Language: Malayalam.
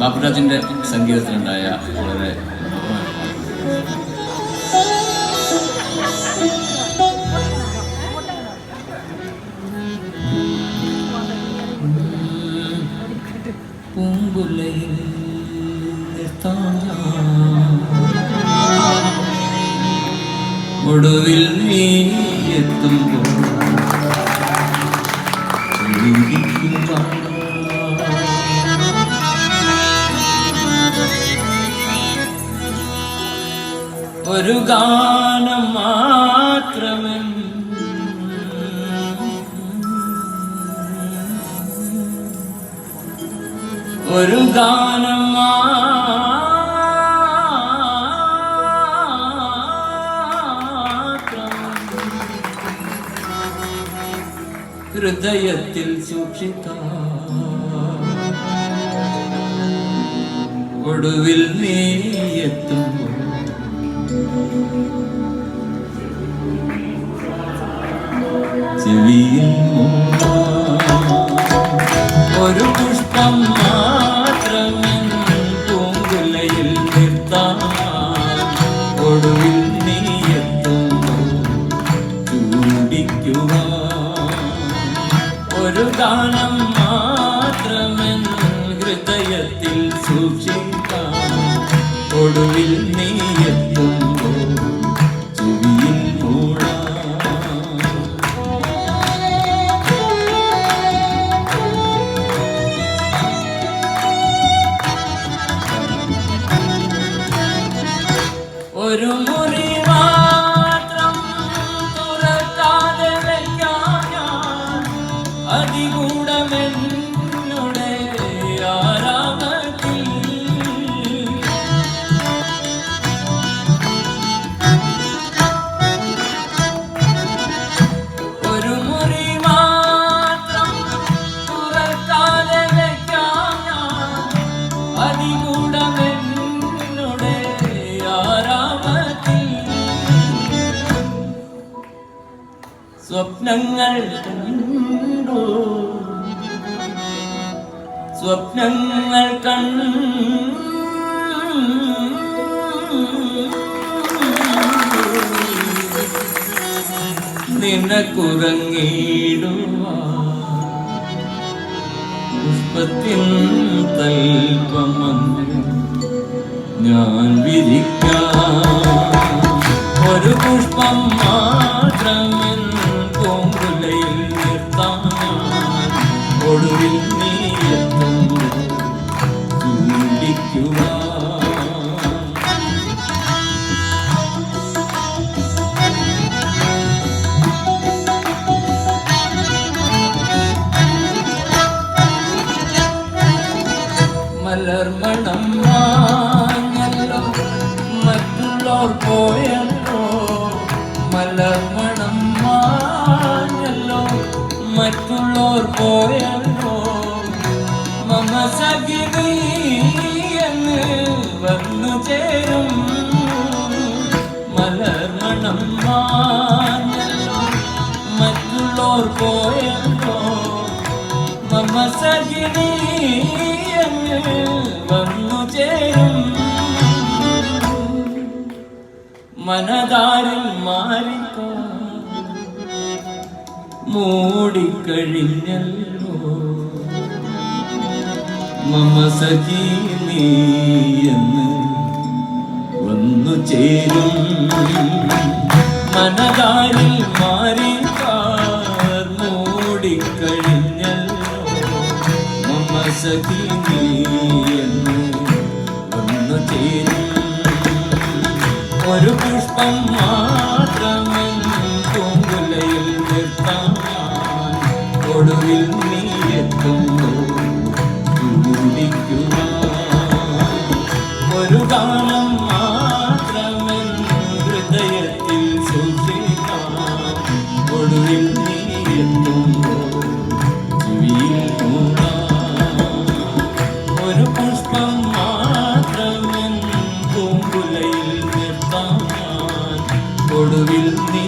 ബാബുരാജിന്റെ സംഗീതത്തിലുണ്ടായ വളരെ ഒടുവിൽ നീ എത്തുമ്പോൾ ഒരു ഗാനം മാത്രമേ. ഒരു ഗാനം ഹൃദയത്തിൽ സൂക്ഷിക്കാം. ഒടുവിൽ നീ എത്തുമ്പോൾ ചെവിയിൽ. ഒരു പുഷ്പം മാത്രമെൻ പൂങ്കുലയിൽ നിർത്താം. ഒടുവിൽ നീ എത്തുമ്പോൾ ചൂടിക്കുവാൻ ഒരു ഗാനം മാത്രമെൻ ഹൃദയത്തിൽ സൂക്ഷിക്കാം. ഒടുവിൽ നീ സ്വപ്നങ്ങൾ കണ്ടു. സ്വപ്നങ്ങൾ കണ്ടു. നിനക്കുറങ്ങിടുവാ. പുഷ്പത്തിൻ തൽപ്പമന്ന് ഞാൻ വിരിക്കാം. ഒരു പുഷ്പം മാത്രമെൻ ഒടുവിൽ നീ എത്തുമ്പോൾ ചൂണ്ടിക്കുവാൻ മലർമണം മറ്റുള്ളോർ പോയല്ലോ മറ്റുള്ളോർ പോയല്ലോ. മമ സഖിനി എന്ന് വന്നു ചേരും. മലർമണം മാഞ്ഞല്ലോ. മറ്റുള്ളോർ പോയല്ലോ. മമ സഖിനി എന്ന് വന്നു ചേരും. മനതാരിൽ മാറിക്കോ മൂടിക്കഴിഞ്ഞല്ലോ. മമ സഖി എന്ന് വന്നു ചേരും. മനതാരിൽ മാറി വന്നു ചേരും. ഒരു പുഷ്പം മുമ്പിൽ നീ എത്തുന്നു ഒരു കാലം മാത്രമെന്ന് ഹൃദയത്തിൽ സൂക്ഷിക്കാം ഒടുവിൽ നീ എത്തുന്നു ഒരു പുഷ്പം മാത്രമെന്ന് പൂങ്കുലയിൽ നിർത്താൻ ഒടുവിൽ നീ